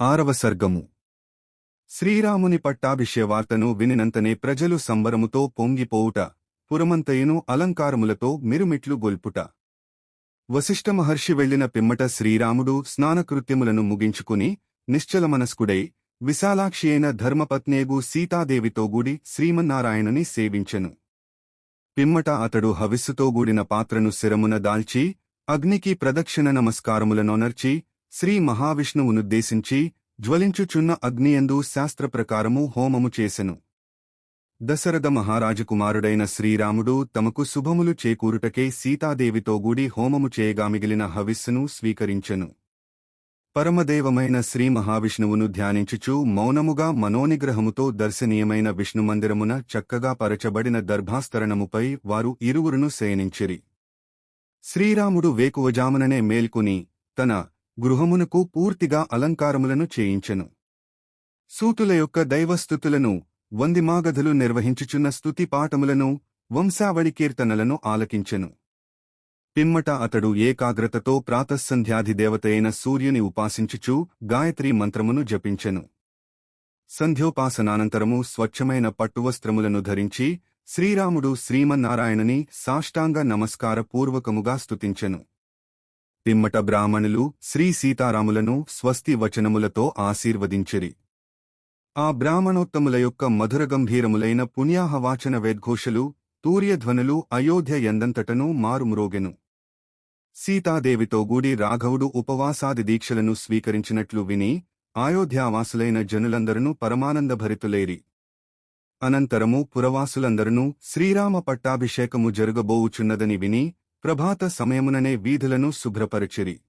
ఆరవ సర్గము. శ్రీరాముని పట్టాభిషేవార్తను వినినంతనే ప్రజలు సంబరముతో పొంగిపోవుట పురమంతయును అలంకారములతో మిరుమిట్లు గొల్పుట. వశిష్ఠమహర్షి వెళ్ళిన పిమ్మట శ్రీరాముడు స్నానకృత్యములను ముగించుకుని నిశ్చలమనస్కుడై విశాలాక్షి అయిన ధర్మపత్నేగు సీతాదేవితో గూడి సేవించెను. పిమ్మట అతడు హవిస్సుతో గూడిన పాత్రను శిరమున దాల్చి అగ్నికి ప్రదక్షిణ నమస్కారములనొనర్చి శ్రీ మహావిష్ణువునుద్దేశించి జ్వలించుచున్న అగ్నియందు శాస్త్రప్రకారము హోమము చేసెను. దశరథ మహారాజకుమారుడైన శ్రీరాముడు తమకు శుభములు చేకూరుటకే సీతాదేవితో గూడి హోమము చేయగా మిగిలిన హవిస్సును స్వీకరించెను. పరమదేవమైన శ్రీ మహావిష్ణువును ధ్యానించుచు మౌనముగా మనోనిగ్రహముతో దర్శనీయమైన విష్ణుమందిరమున చక్కగా పరచబడిన దర్భాస్తరణముపై వారు ఇరువురును శయనించిరి. శ్రీరాముడు వేకువజాముననే మేల్కుని తన గృహమునకు పూర్తిగా అలంకారములను చేయించెను. సూతుల యొక్క దైవస్థుతులను వందిమాగధులు నిర్వహించుచున్న స్తుతి పాఠములను వంశావళి కీర్తనలను ఆలకించెను. పిమ్మట అతడు ఏకాగ్రతతో ప్రాతస్సంధ్యాధిదేవతయైన సూర్యుని ఉపాసించుచూ గాయత్రీ మంత్రమును జపించెను. సంధ్యోపాసనానంతరము స్వచ్ఛమైన పట్టువస్త్రములను ధరించి శ్రీరాముడు శ్రీమన్నారాయణని సాష్టాంగ నమస్కార పూర్వకముగా స్తుతించెను. పిమ్మట బ్రాహ్మణులు శ్రీ సీతారాములను స్వస్తి వచనములతో ఆశీర్వదించిరి. ఆ బ్రాహ్మణోత్తముల యొక్క మధురగంభీరములైన పుణ్యాహవాచన వేద్ఘోషలు తూర్యధ్వనులు అయోధ్య ఎందంతటను మారుమ్రోగెను. సీతాదేవితో గూడి రాఘవుడు ఉపవాసాది దీక్షలను స్వీకరించినట్లు విని అయోధ్యావాసులైన జనులందరూ పరమానందభరితులేరి. అనంతరము పురవాసులందరూ శ్రీరామ పట్టాభిషేకము జరుగబోవుచున్నదని విని ప్రభాత సమయముననే వీధులను శుభ్రపరచిరి.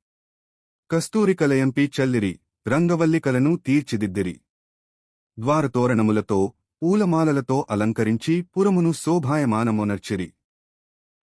కస్తూరికలయంపి చల్లిరి రంగవల్లికలను తీర్చిదిద్దిరి. ద్వారతోరణములతో పూలమాలలతో అలంకరించి పురమును శోభాయమానమునర్చిరి.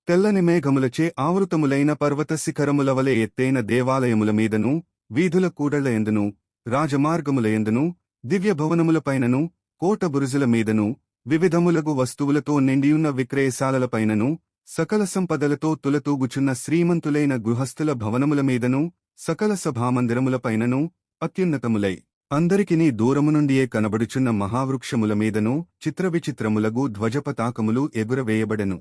తెల్లని మేఘములచే ఆవృతములైన పర్వత శిఖరములవలె ఎత్తైన దేవాలయముల మీదను వీధుల కూడళ్ళ రాజమార్గములయందును రాజమార్గముల ఎందును దివ్యభవనములపైనను కోట బురుజుల మీదను వివిధములగు వస్తువులతో నిండియున్న విక్రయశాలలపైనను సకల సంపదలతో తులతూగుచున్న శ్రీమంతులైన గృహస్థుల భవనముల మీదను సకల సభామందిరములపైనను అత్యున్నతములై. అందరికినీ దూరమునుండియే కనబడుచున్న మహావృక్షముల మీదను చిత్రవిచిత్రములగు ధ్వజపతాకములు ఎగురవేయబడెను.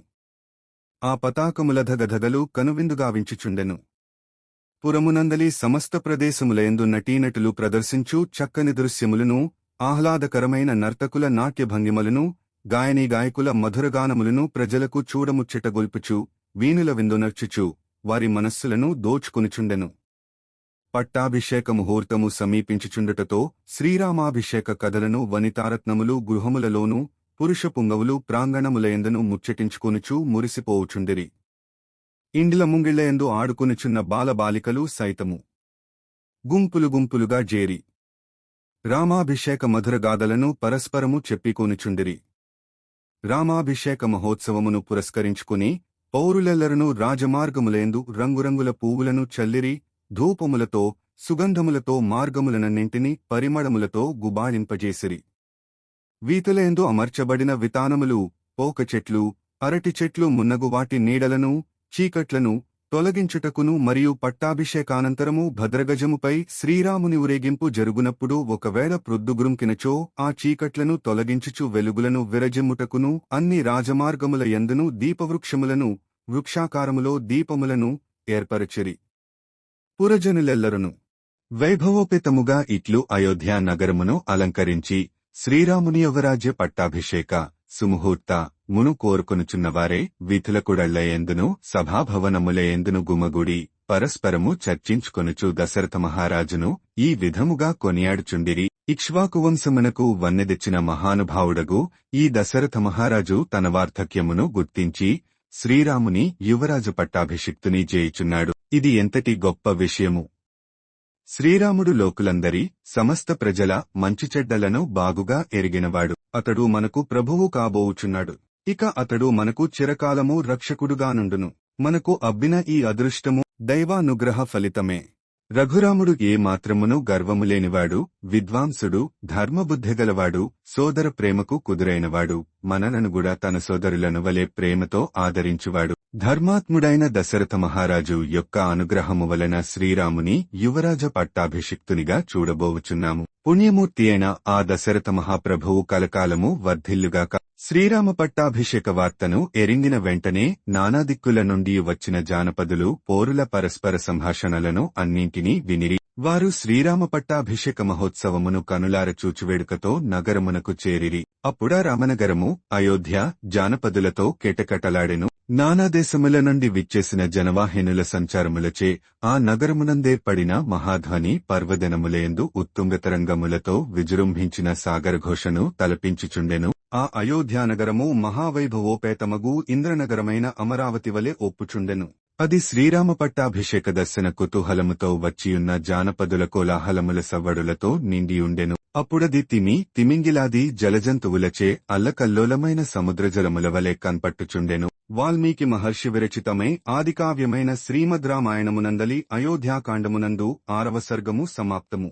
ఆ పతాకముల ధగధగలు కనువిందుగావించుచుండెను పురమునందలి సమస్త ప్రదేశములయందు నటీనటులు ప్రదర్శించు చక్కని దృశ్యములను ఆహ్లాదకరమైన నర్తకుల నాట్యభంగిమలను గాయని గాయకుల మధురగానములను ప్రజలకు చూడముచ్చటగొల్పుచు వీణుల విందునర్చుచు వారి మనస్సులను దోచుకునిచుండెను. పట్టాభిషేక ముహూర్తము సమీపించుచుండటతో శ్రీరామాభిషేక కథలను వనితారత్నములు గృహములలోనూ పురుష పుంగవులు ప్రాంగణములయందను ముచ్చటించుకొనుచూ మురిసిపోవుచుండిరి. ఇండ్ల ముంగిళ్ళయందు ఆడుకునుచున్న బాలబాలికలు సైతము. గుంపులు గుంపులుగా జేరి. రామాభిషేక మధురగాథలను పరస్పరము చెప్పికొనుచుండిరి. రామాభిషేక మహోత్సవమును పురస్కరించుకుని పౌరులెల్లరను రాజమార్గములేందు రంగురంగుల పువ్వులను చల్లిరి ధూపములతో సుగంధములతో మార్గములనన్నింటినీ పరిమళములతో గుబాళింపజేసిరి. వీతులేందు అమర్చబడిన వితానములు పోక చెట్లు అరటి చెట్లు మున్నగువాటి నీడలను చీకట్లను తొలగించుటకును మరియు పట్టాభిషేకానంతరము భద్రగజముపై శ్రీరాముని ఊరేగింపు జరుగునప్పుడు ఒకవేళ ప్రొద్దుగురుంకినచో ఆ చీకట్లను తొలగించుచు వెలుగులను విరజిమ్ముటకును అన్ని రాజమార్గముల ఎందును దీపవృక్షములను వృక్షాకారములో దీపములను ఏర్పరచిరి. పురజనులెల్లరును. వైభవోపేతముగా ఇట్లు అయోధ్యా నగరమును అలంకరించి శ్రీరాముని యువరాజ్య పట్టాభిషేక సుముహూర్త మును కోరుకొనుచున్నవారే విధులకుడళ్ళయందును సభాభవనములయందును గుమగుడి పరస్పరము చర్చించుకొనుచు దశరథ మహారాజును ఈ విధముగా కొనియాడుచుండిరి. ఇక్ష్వాకువంశమునకు వన్నెదెచ్చిన మహానుభావుడగు ఈ దశరథ మహారాజు తన వార్ధక్యమును గుర్తించి శ్రీరాముని యువరాజు పట్టాభిషిక్తుని చేయుచున్నాడు ఇది ఎంతటి గొప్ప విషయము! శ్రీరాముడు లోకులందరి సమస్త ప్రజల మంచిచెడ్డలను బాగుగా ఎరిగినవాడు. అతడు మనకు ప్రభువు కాబోవుచున్నాడు. ఇక అతడు మనకు చిరకాలము రక్షకుడుగానుండును మనకు అబ్బిన ఈ అదృష్టము దైవానుగ్రహ ఫలితమే. రఘురాముడు ఏ మాత్రమును గర్వము లేనివాడు విద్వాంసుడు ధర్మబుద్ధిగలవాడు సోదర ప్రేమకు కుదురైనవాడు మననను కూడా తన సోదరులను వలె ప్రేమతో ఆదరించువాడు. ధర్మాత్ముడైన దశరథ మహారాజు యొక్క అనుగ్రహము వలన శ్రీరాముని యువరాజ పట్టాభిషిక్తునిగా చూడబోవుచున్నాము పుణ్యమూర్తి అయిన ఆ దశరథ మహాప్రభువు కలకాలము వర్ధిల్లుగాక శ్రీరామ పట్టాభిషేక వార్తను ఎరింగిన వెంటనే నానాదిక్కుల నుండి వచ్చిన జానపదులు పోరుల పరస్పర సంభాషణలను అన్నింటినీ వినిరి వారు శ్రీరామ పట్టాభిషేక మహోత్సవమును కనులార చూచువేడుకతో నగరమునకు చేరిరి. అప్పుడా రామనగరము అయోధ్య జానపదులతో కెటకటలాడెను. నానాదేశముల నుండి విచ్చేసిన జనవాహినుల సంచారములచే ఆ నగరమునందే పడిన మహాధ్వని పర్వదినములేందు ఉత్తుంగతరంగములతో విజృంభించిన సాగరఘోషను తలపించుచుండెను. ఆ అయోధ్యానగరము మహావైభవోపేతమగు ఇంద్రనగరమైన అమరావతి వలె ఒప్పుచుండెను. అది శ్రీరామ పట్టాభిషేక దర్శన కుతూహలముతో వచ్చియున్న జానపదుల కోలాహలముల సవ్వడులతో నిండియుండెను. అప్పుడది తిమి తిమింగిలాది జలజంతువులచే అల్లకల్లోలమైన సముద్రజలముల వలె కన్పట్టుచుండెను. వాల్మీకి మహర్షి విరచితమే ఆదికావ్యమైన శ్రీమద్ రామాయణమునందలి అయోధ్యాకాండమునందు ఆరవ సర్గము సమాప్తము.